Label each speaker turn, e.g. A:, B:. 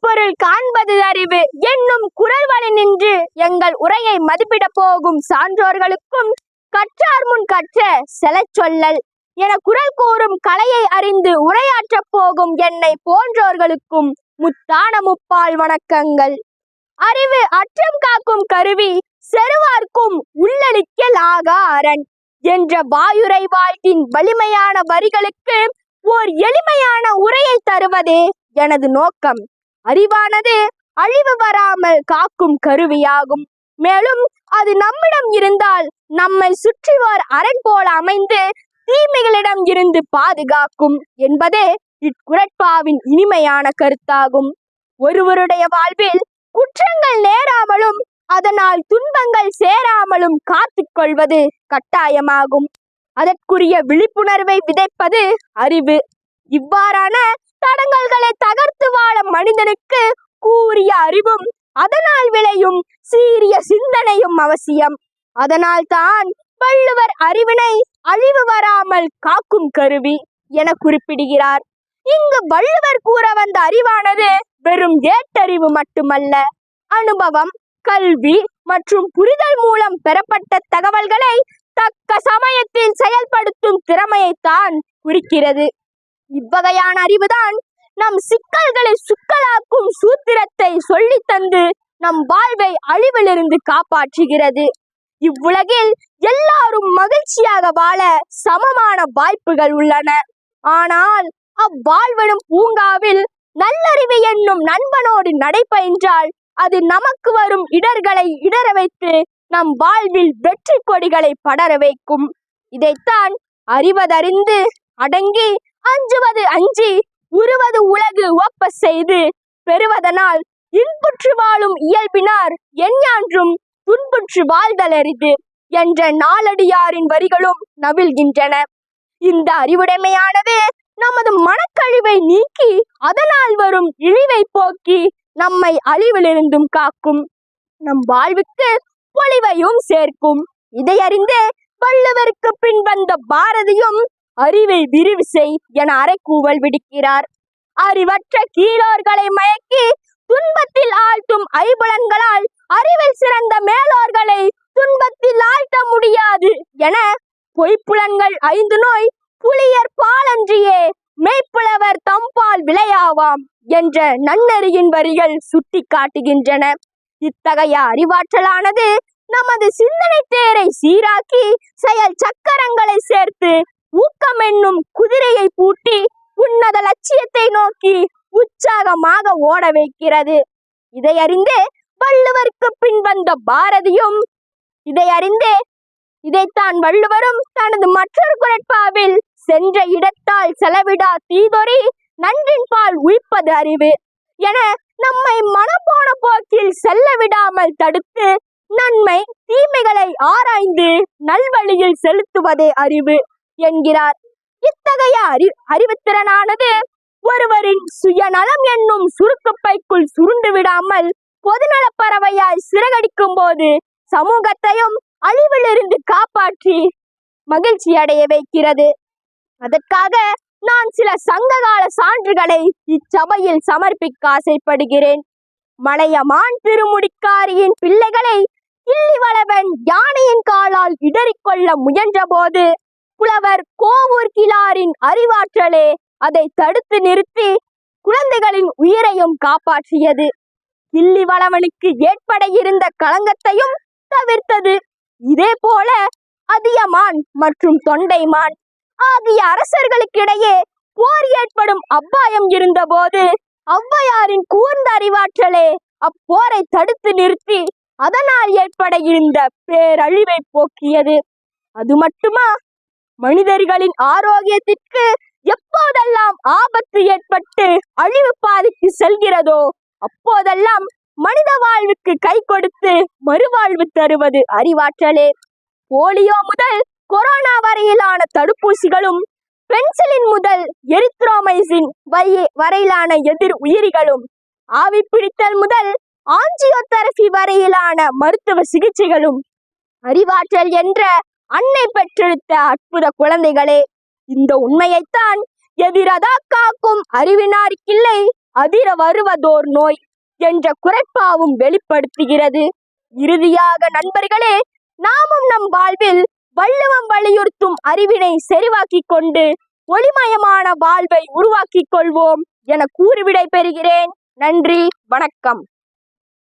A: பொருள் காண்பது அறிவு என்னும் குரல் வழி நின்று எங்கள் உரையை மதிப்பிடப் போகும் சான்றோர்களுக்கும் கற்றார் முன் கற்ற செல சொல்லல் என குரல் கூறும் கலையை அறிந்து உரையாற்றப் போகும் என்னை போன்றோர்களுக்கும் முத்தான முப்பால் வணக்கங்கள். அறிவு அற்றம் காக்கும் கருவி செருவார்க்கும் உள்ளளிக்கல் ஆகா அரண் என்ற வாயுரை வாழ்த்தின் வலிமையான வரிகளுக்கு ஓர் எளிமையான உரையை தருவதே எனது நோக்கம். அறிவானது அழிவு வராமல் காக்கும் கருவியாகும். மேலும் அது நம்மிடம் இருந்தால் நம்மை சுற்றிவார் அரண் போல அமைந்து தீமைகளிடம் இருந்து பாதுகாக்கும் என்பதே இக்குரட்பாவின் இனிமையான கருத்தாகும். ஒருவருடைய வாழ்வில் குற்றங்கள் நேராமலும் அதனால் துன்பங்கள் சேராமலும் காத்து கொள்வது கட்டாயமாகும். அதற்குரிய விழிப்புணர்வை விதைப்பது அறிவு. இவ்வாறான தடங்கல்களை தகர்த்து வாழ அறிவும் அதனால் விளையும் சீரிய சிந்தனையும் அவசியம். அதனால் தான் வள்ளுவர் அறிவினை அழிவு வராமல் காக்கும் கருவி என குறிப்பிடுகிறார். இங்கு வள்ளுவர் கூற வந்த அறிவானது வெறும் ஏட்டறிவு மட்டுமல்ல. அனுபவம் கல்வி மற்றும் புரிதல் மூலம் பெறப்பட்ட தகவல்களை தக்க சமயத்தில் செயல்படுத்தும் திறமையைத்தான் குறிக்கிறது. இவ்வகையான அறிவுதான் நம் சிக்கல்களை நம் வாழ்வை அழிவிலிருந்து காப்பாற்றுகிறது. இவ்வுலகில் எல்லாரும் மகிழ்ச்சியாக வாழ சமமான வாய்ப்புகள் உள்ளன. ஆனால் அவ்வாழ்வெனும் பூங்காவில் நல்லறிவு என்னும் நண்பனோடு நடைபயின்றால் அது நமக்கு வரும் இடர்களை இடர வைத்து நம் வாழ்வில் வெற்றி கொடிகளை படர வைக்கும். இதைத்தான் அறிவதறிந்து அடங்கி அஞ்சுவது அஞ்சி உருவது உலகு ஒப்ப செய்து பெறுவதனால் இன்புற்று வாழும் இயல்பினார் எஞ்ஞான்றும் துன்புற்று வாழ்தலரிது என்ற நாளடியாரின் வரிகளும் நவிழ்கின்றன. இந்த அறிவுடைமையானது நமது மனக்கழிவை நீக்கி அதனால் வரும் இழிவை போக்கி நம்மை அழிவிலிருந்தும் காக்கும். நம் வாழ்வுக்கு பொலிவையும் சேர்க்கும். இதை அறிந்து வள்ளுவருக்கு பின் வந்த பாரதியும் அறிவை விரிவு செய் என அரைக்கூவல் விடுக்கிறார். அறிவற்ற கீழோர்களை மயக்கி துன்பத்தில் ஆழ்த்தும் ஐபுலன்களால் அறிவில் சிறந்த மேலோர்களை துன்பத்தில் ஆழ்த்த முடியாது என பொய்ப்புலன்கள் ஐந்து நோய் புலியர் பாலன்றியே மெய்ப்புலவர் தம்பால் விளையாவாம் என்ற நன்னெறியின் வரிகள் சுட்டி காட்டுகின்றன இத்தகைய அறிவாற்றலானது நமது சிந்தனை தேரை சீராக்கி செயல் சக்கரங்களை சேர்த்து ஊக்கம் என்னும் குதிரையை பூட்டி உன்னத லட்சியத்தை நோக்கி உற்சாகமாக ஓட வைக்கிறது. இதை அறிந்தே வள்ளுவருக்கு பின் வந்த பாரதியும் இதை அறிந்தே இதைத்தான் வள்ளுவரும் தனது மற்றொரு குரட்பாவில் சென்ற இடத்தால் செலவிடா தீதொறி நன்றின் பால் உயிப்பது அறிவு என நம்மை மனப்போன போக்கில் செல்ல விடாமல் தடுத்து நன்மை தீமைகளை ஆராய்ந்து நல்வழியில் செலுத்துவதே அறிவு என்கிறார். இத்தகைய அறி அறிவுத்திறனானது ஒருவரின் சுயநலம் என்னும் சுருக்குப்பைக்குள் சுருண்டு விடாமல் பொதுநலப் பறவையாய் சிறகடிக்கும் போது சமூகத்தையும் அழிவிலிருந்து காப்பாற்றி மகிழ்ச்சி அடைய வைக்கிறது. அதற்காக நான் சில சங்ககால சான்றுகளை இச்சபையில் சமர்ப்பிக்க ஆசைப்படுகிறேன். மலையமான் திருமுடிக்காரியின் பிள்ளைகளை கிள்ளிவளவன் யானையின் காலால் இடறிக்கொள்ள முயன்றபோது புலவர் கோவூர் கிளாரின் அறிவாற்றலே அதை தடுத்து நிறுத்தி குழந்தைகளின் உயிரையும் காப்பாற்றியது. கிள்ளிவளவனுக்கு ஏற்பட இருந்த களங்கத்தையும் தவிர்த்தது. இதே போல அதியமான் மற்றும் தொண்டைமான் ஆகிய அரசர்களுக்கிடையே போர் ஏற்படும் அபாயம் இருந்தபோது ஔவையாரின் கூர்ந்த அறிவாற்றலே அப்போரை தடுத்து நிறுத்தி அதனால் ஏற்பட இருந்த பேரழிவை போக்கியது. அது மட்டுமா? மனிதர்களின் ஆரோக்கியத்திற்கு எப்போதெல்லாம் ஆபத்து ஏற்பட்டு அழிவு பாதைக்கு செல்கிறதோ அப்போதெல்லாம் மனித வாழ்வுக்கு கை கொடுத்து மறுவாழ்வு தருவது அறிவாற்றலே. போலியோ முதல் கொரோனா வரையிலான தடுப்பூசிகளும் பென்சிலின் முதல் எரித்ரோமைசின் வரை- வரையிலான எதிர் உயிரிகளும் ஆவி பிடித்தல் முதல் ஆஞ்சியோதெரபி வரையிலான மருத்துவ சிகிச்சைகளும் அறிவாற்றல் என்ற அன்னை பெற்றெடுத்த அற்புத குழந்தைகளே. இந்த உண்மையைத்தான் எதிரதா காக்கும் அறிவினார்க்கில்லை அதிர வருவதோர் நோய் என்ற குறைப்பாவும் வெளிப்படுத்துகிறது. இறுதியாக நண்பர்களே நாமும் நம் வாழ்வில் வள்ளுவம் வலியுறுத்தும் அறிவினை செறிவாக்கிக் கொண்டு ஒளிமயமான வாழ்வை உருவாக்கிக் கொள்வோம் என கூறிவிடை பெறுகிறேன் நன்றி வணக்கம்.